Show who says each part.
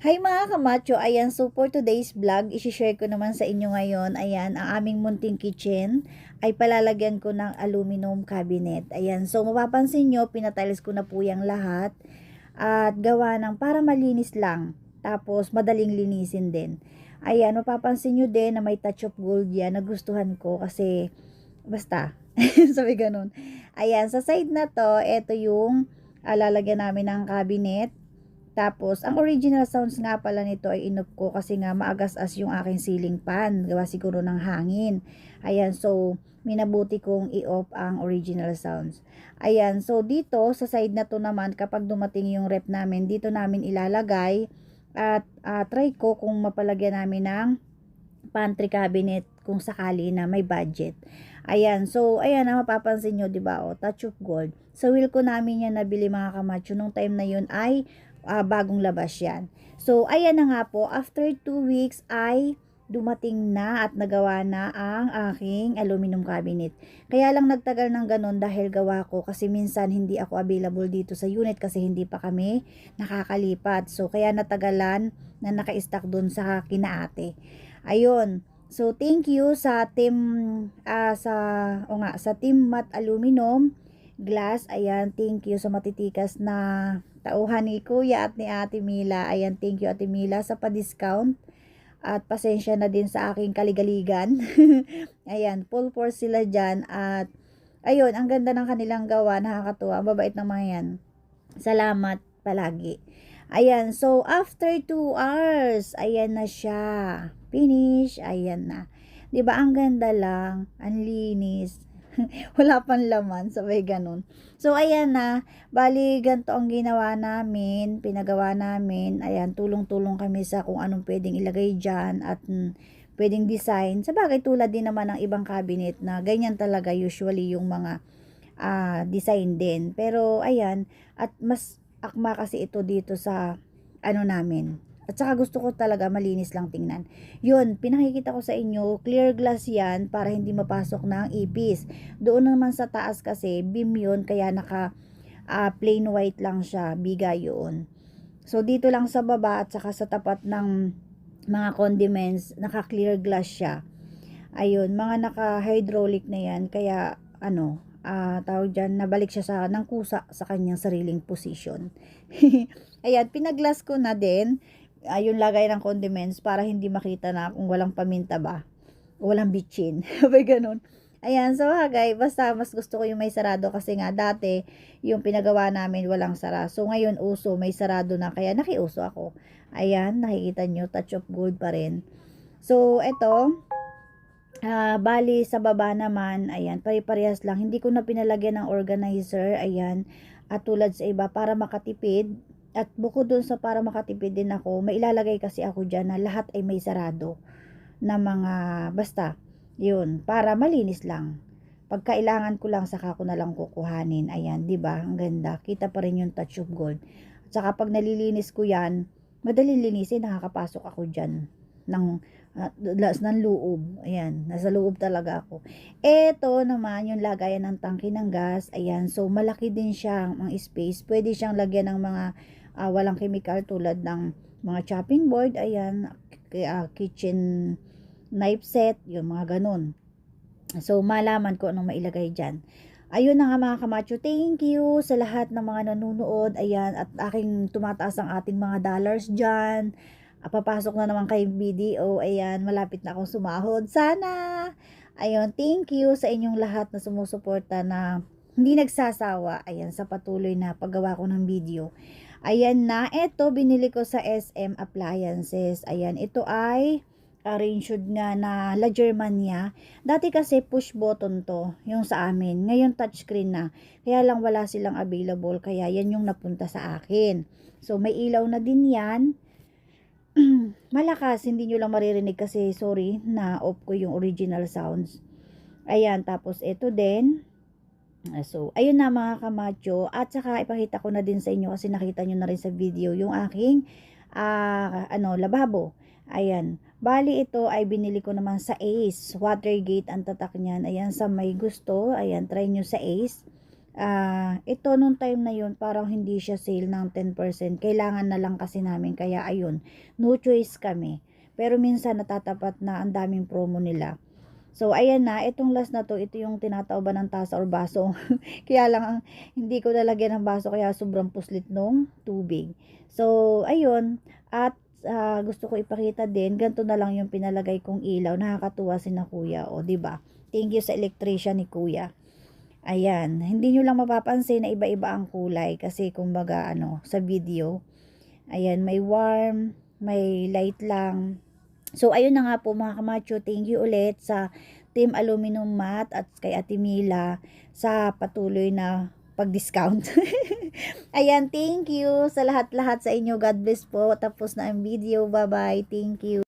Speaker 1: Hi mga kamacho, ayan, so for today's vlog, isi-share ko naman sa inyo ngayon, ayan, ang aming munting kitchen ay palalagyan ko ng aluminum cabinet. Ayan, so mapapansin nyo, pinatiles ko na po yung lahat at gawa ng para malinis lang, tapos madaling linisin din. Ayan, mapapansin nyo din na may touch of gold yan, nagustuhan ko kasi, basta, sabi ganun. Ayan, sa side na to, ito yung ah, lalagyan namin ng cabinet. Tapos, ang original sounds nga pala nito ay inop ko kasi nga maagas-as yung aking ceiling fan. Gawa siguro ng hangin. Ayan, so, minabuti kong i-off ang original sounds. Ayan, so dito, sa side na to naman, kapag dumating yung rep namin, dito namin ilalagay at ah, try ko kung mapalagyan namin ng pantry cabinet kung sakali na may budget. Ayan, so ayan na mapapansin nyo, 'di ba? Oh, touch of gold. Sa wheel ko namin yan nabili mga kamacho nung time na yun ay ah, bagong labas yan. So ayan na nga po, after 2 weeks ay dumating na at nagawa na ang aking aluminum cabinet. Kaya lang nagtagal ng ganun dahil gawa ko kasi minsan hindi ako available dito sa unit kasi hindi pa kami nakakalipat. So kaya natagalan na naka-stack dun sa kinaate. Ayun. So thank you sa team ah, sa o nga sa team Mat Aluminum Glass. Ayan, thank you sa matitikas na tauhan ni Kuya at ni Ate Mila. Ayan, thank you Ate Mila sa pa-discount. At pasensya na din sa aking kaligaligan. Ayan, full force sila dyan. At ayun, ang ganda ng kanilang gawa. Nakakatuwa. Ang babait ng mga yan. Salamat palagi. Ayan, so after 2 hours, ayan na siya. Finish, ayan na. 'Di ba ang ganda lang, ang linis. Wala pang laman, sabay ganun. So ayan na, bali ganito ang ginawa namin, pinagawa namin. Ayan, tulong-tulong kami sa kung anong pwedeng ilagay diyan at mm, pwedeng design. Sa bagay tulad din naman ng ibang cabinet na ganyan talaga usually yung mga ah, design din. Pero ayan, at mas akma kasi ito dito sa ano namin. At saka gusto ko talaga malinis lang tingnan. Yun, pinakikita ko sa inyo, clear glass yan para hindi mapasok ng ipis. Doon naman sa taas kasi, beam yun, kaya naka ah, plain white lang siya, biga yun. So, dito lang sa baba at saka sa tapat ng mga condiments, naka clear glass siya. Ayun, mga naka hydraulic na yan, kaya ano, ah tawag dyan, nabalik siya sa, ng kusa sa kanyang sariling position. Ayan, pinaglas ko na din, ayun lagay ng condiments para hindi makita na kung walang paminta ba, walang bitchin, may ganun. Ayan, so hagay, basta mas gusto ko yung may sarado kasi nga dati, yung pinagawa namin walang sara. So ngayon uso, may sarado na, kaya nakiuso ako. Ayan, nakikita nyo, touch of gold pa rin. So, eto, Ah, bali sa baba naman, ayan, pare-parehas lang. Hindi ko na pinalagyan ng organizer, ayan. At tulad sa iba para makatipid. At bukod dun sa para makatipid din ako, may ilalagay kasi ako dyan na lahat ay may sarado na mga basta. Yun, para malinis lang. Pag kailangan ko lang saka ko na lang kukuhanin. Ayan, 'di ba? Ang ganda. Kita pa rin yung touch of gold. At saka pag nalilinis ko 'yan, madali linisin, nakakapasok ako diyan ng uh, ng loob. Ayan, nasa loob talaga ako. Ito naman yung lagayan ng tangke ng gas. Ayan, so malaki din siya ang space. Pwede siyang lagyan ng mga ah, walang chemical tulad ng mga chopping board. Ayan, ah, kitchen knife set, yung mga ganun. So, malaman ko anong mailagay dyan. Ayun na nga mga kamacho, thank you sa lahat ng mga nanonood. Ayan, at aking tumataas ang ating mga dollars dyan. Ah, papasok na naman kay BDO. Ayan, malapit na akong sumahod. Sana! Ayun, thank you sa inyong lahat na sumusuporta na hindi nagsasawa. Ayan, sa patuloy na paggawa ko ng video. Ayan na, ito binili ko sa SM Appliances. Ayan, ito ay arranged nga na La Germania. Dati kasi push button to, yung sa amin. Ngayon touchscreen na. Kaya lang wala silang available, kaya yan yung napunta sa akin. So, may ilaw na din yan. Malakas, hindi nyo lang maririnig kasi, sorry, na off ko yung original sounds. Ayan, tapos ito din. Ah, So, ayun na mga kamacho. At saka ipakita ko na din sa inyo kasi nakita nyo na rin sa video yung aking ah, ano, lababo. Ayan. Bali ito ay binili ko naman sa Ace. Watergate ang tatak niyan. Ayan sa may gusto. Ayan, try nyo sa Ace. Ah, ito nung time na yun, parang hindi siya sale ng 10%. Kailangan na lang kasi namin. Kaya ayun, no choice kami. Pero minsan natatapat na ang daming promo nila. So, ayan na, itong last na to, ito yung tinatauban ng tasa or baso. kaya lang, ang, hindi ko nalagyan ng baso, kaya sobrang puslit nung tubig. So, ayun, at ah, gusto ko ipakita din, ganito na lang yung pinalagay kong ilaw. Nakakatuwa si na kuya, o, ba? Thank you sa electrician ni kuya. Ayan, hindi nyo lang mapapansin na iba-iba ang kulay kasi kumbaga ano, sa video. Ayan, may warm, may light lang. So, ayun na nga po mga kamacho, thank you ulit sa Team Aluminum Mat at kay Ate Mila sa patuloy na pag-discount. Ayan, thank you sa lahat-lahat sa inyo. God bless po. Tapos na ang video. Bye-bye. Thank you.